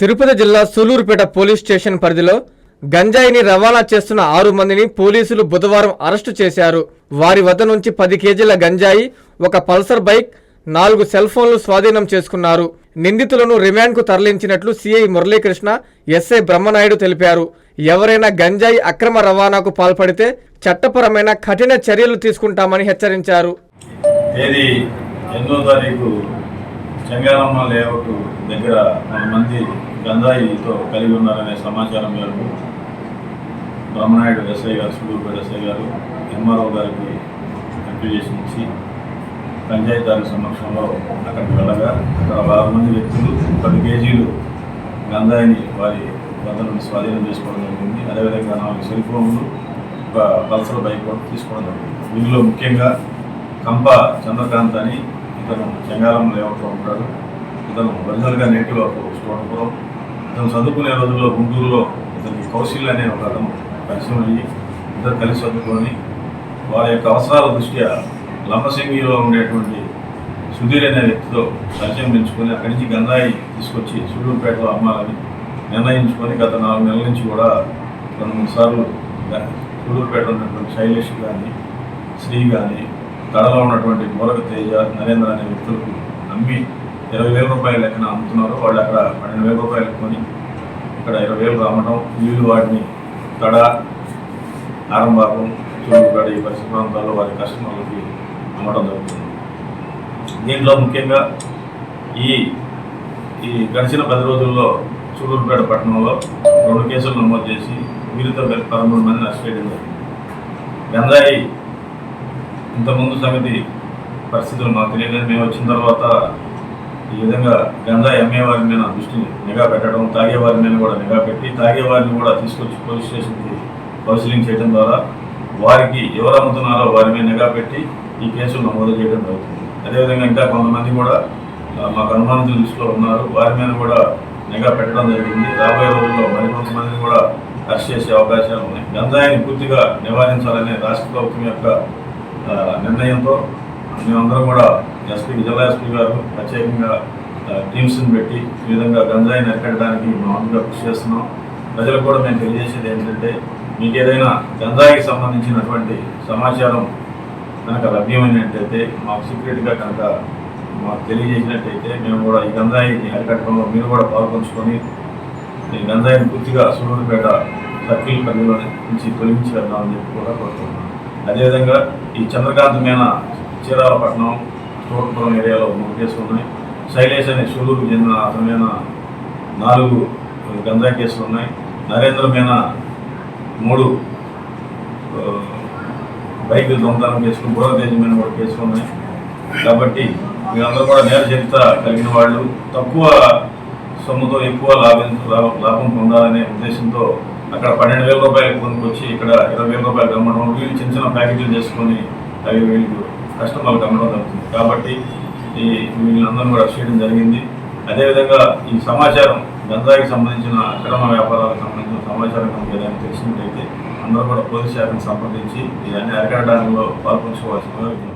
తిరుపతి జిల్లా Sullurpeta police station పరిధిలో గంజాయిని రవాణా చేస్తున్న ఆరు మందిని పోలీసులు బుధవారం అరెస్టు చేశారు. వారి వద్ద నుంచి పది కేజీల గంజాయి ఒక పల్సర్ బైక్ నాలుగు సెల్ ఫోన్లు స్వాధీనం చేసుకున్నారు. నిందితులను రిమాండ్కు తరలించినట్లు సిఐ మురళీకృష్ణ ఎస్ఐ బ్రహ్మనాయుడు తెలిపారు. ఎవరైనా గంజాయి అక్రమ రవాణాకు పాల్పడితే చట్టపరమైన కఠిన చర్యలు తీసుకుంటామని హెచ్చరించారు. చెంగాలమ్మ లేఅవుట్ దగ్గర మంది గంజాయితో కలిగి ఉన్నారనే సమాచారం మేరకు బ్రహ్మనాయుడు ఎస్ఐ గారు సూడూరుపేట ఎస్ఐ గారు ఎంఆర్ఓ గారికి అప్లికేషన్ ఇచ్చి పంచాయతీరాజ్ సమక్షంలో అక్కడికి వెళ్ళగా అక్కడ ఆరు మంది వ్యక్తులు పది కేజీలు గంజాయిని వారి వద్ద నుండి స్వాధీనం చేసుకోవడం జరిగింది. అదేవిధంగా నాలుగు సెల్ ఫోన్లు ఒక పల్సర్ బైక్ కూడా తీసుకోవడం జరిగింది. వీరిలో ముఖ్యంగా కంప చంద్రకాంత్ అని ఇతను చెంగారం లేఅవుట్లో ఉంటాడు ఇతను ఒరిజినల్గా నేటివ్ ఆఫ్ స్టోటపురం ఇతను చదువుకునే రోజుల్లో గుంటూరులో ఇతనికి కౌశల్ అనే ఒక అతను పరిచయం అయ్యి ఇద్దరు కలిసి చదువుకొని వారి యొక్క అవసరాల దృష్ట్యా లంబసింగిలో ఉండేటువంటి సుధీర్ అనే వ్యక్తితో పరిచయం పెంచుకొని అక్కడి నుంచి గంగాయి తీసుకొచ్చి సూళ్ళూరుపేటలో అమ్మాలని నిర్ణయించుకొని గత నాలుగు నెలల నుంచి కూడా రెండు మూడు సార్లు గ- సూళ్ళూరుపేట ఉన్నటువంటి శైలేష్ కానీ శ్రీ కానీ కడలో ఉన్నటువంటి మూలక తేజ నరేంద్ర అనే వ్యక్తులకు అమ్మి ఇరవై వేల రూపాయల లెక్కన అమ్ముతున్నారు. వాళ్ళు అక్కడ పన్నెండు వేల రూపాయలు కొని ఇక్కడ ఇరవై వేలు రావడం వీళ్ళు వాటిని తడ ఆరంభాపం చూడుపేట ఈ పరిసర ప్రాంతాల్లో వారి కస్టమర్లకి అమ్మడం జరుగుతుంది. దీంట్లో ముఖ్యంగా ఈ ఈ గడిచిన పది రోజుల్లో చూడూరుపేట పట్టణంలో రెండు కేసులు నమోదు చేసి వీరితో కలిపి పదమూడు మందిని అరెస్ట్ చేయడం జరిగింది. గంజాయి ఇంతకుముందు సమితి పరిస్థితులు మాకు తెలియలేదు. మేము వచ్చిన తర్వాత ఈ విధంగా గంజా అమ్మే వారి మీద దృష్టిని నిఘా పెట్టడం తాగే వారి మీద కూడా నిఘా పెట్టి తాగే వారిని కూడా తీసుకొచ్చి పోలీస్ స్టేషన్కి కౌన్సిలింగ్ చేయడం ద్వారా వారికి ఎవరు అమ్ముతున్నారో వారి మీద నిఘా పెట్టి ఈ కేసులు నమోదు చేయడం జరుగుతుంది. అదేవిధంగా ఇంకా కొంతమంది కూడా మాకు అనుమానితుల దృష్టిలో ఉన్నారు. వారి మీద కూడా నిఘా పెట్టడం జరిగింది. రాబోయే రోజుల్లో మరికొంతమందిని కూడా అరెస్ట్ చేసే అవకాశాలు ఉన్నాయి. గంజాయిని పూర్తిగా నివారించాలనే రాష్ట్ర ప్రభుత్వం యొక్క నిర్ణయంతో మేమందరం కూడా ఎస్పీ జిల్లా ఎస్పీ గారు ప్రత్యేకంగా టీమ్స్ని పెట్టి ఈ విధంగా గంజాయిని అరికట్టడానికి మామూలుగా కృషి చేస్తున్నాం. ప్రజలకు కూడా మేము తెలియజేసేది ఏంటంటే మీకు ఏదైనా గంజాయికి సంబంధించినటువంటి సమాచారం కనుక లభ్యమైనట్టయితే మాకు సీక్రెట్గా కనుక మాకు తెలియజేసినట్టయితే మేము కూడా ఈ గంజాయిని అరికట్టడంలో మీరు కూడా పాల్పంచుకొని ఈ గంజాయిని పూర్తిగా సూళ్ళూరుపేట సర్కిల్ పరిధిలో నుంచి తొలగించి వెళ్దామని చెప్పి కూడా కోరుతున్నాను అదేవిధంగా ఈ చంద్రకాంత్ మీద చీరాలపట్నం తోటపురం ఏరియాలో మూడు కేసులు ఉన్నాయి శైలేష్ అనే సూలూరుకు చెందిన అతని మీద నాలుగు గంజా కేసులు ఉన్నాయి. నరేంద్ర మీద మూడు బైకులు బైక్ దొంగతనం కేసులు బుర్ర తేజ మీద కూడా కేసులు ఉన్నాయి. కాబట్టి మీరందరూ కూడా నేర చరిత్ర కలిగిన వాళ్ళు. తక్కువ సొమ్ముతో ఎక్కువ లాభం లాభం- లాభం పొందాలనే ఉద్దేశంతో అక్కడ పన్నెండు వేల రూపాయలు కొనుక్కొచ్చి ఇక్కడ ఇరవై వేల రూపాయలు అమ్మడం వీళ్ళు చిన్న చిన్న ప్యాకేజీలు చేసుకొని అవి వీళ్ళు కస్టమర్లకు అమ్మడం జరుగుతుంది. కాబట్టి ఈ వీళ్ళందరూ కూడా చేయడం జరిగింది. అదేవిధంగా ఈ సమాచారం గంజాయికి సంబంధించిన అక్రమ వ్యాపారాలకు సంబంధించిన సమాచారం కనుక ఏదైనా తెలిసినట్టయితే అందరూ కూడా పోలీస్ శాఖను సంప్రదించి ఇవన్నీ అరికట్టడంలో పాల్పంచుకోవాల్సిందిగా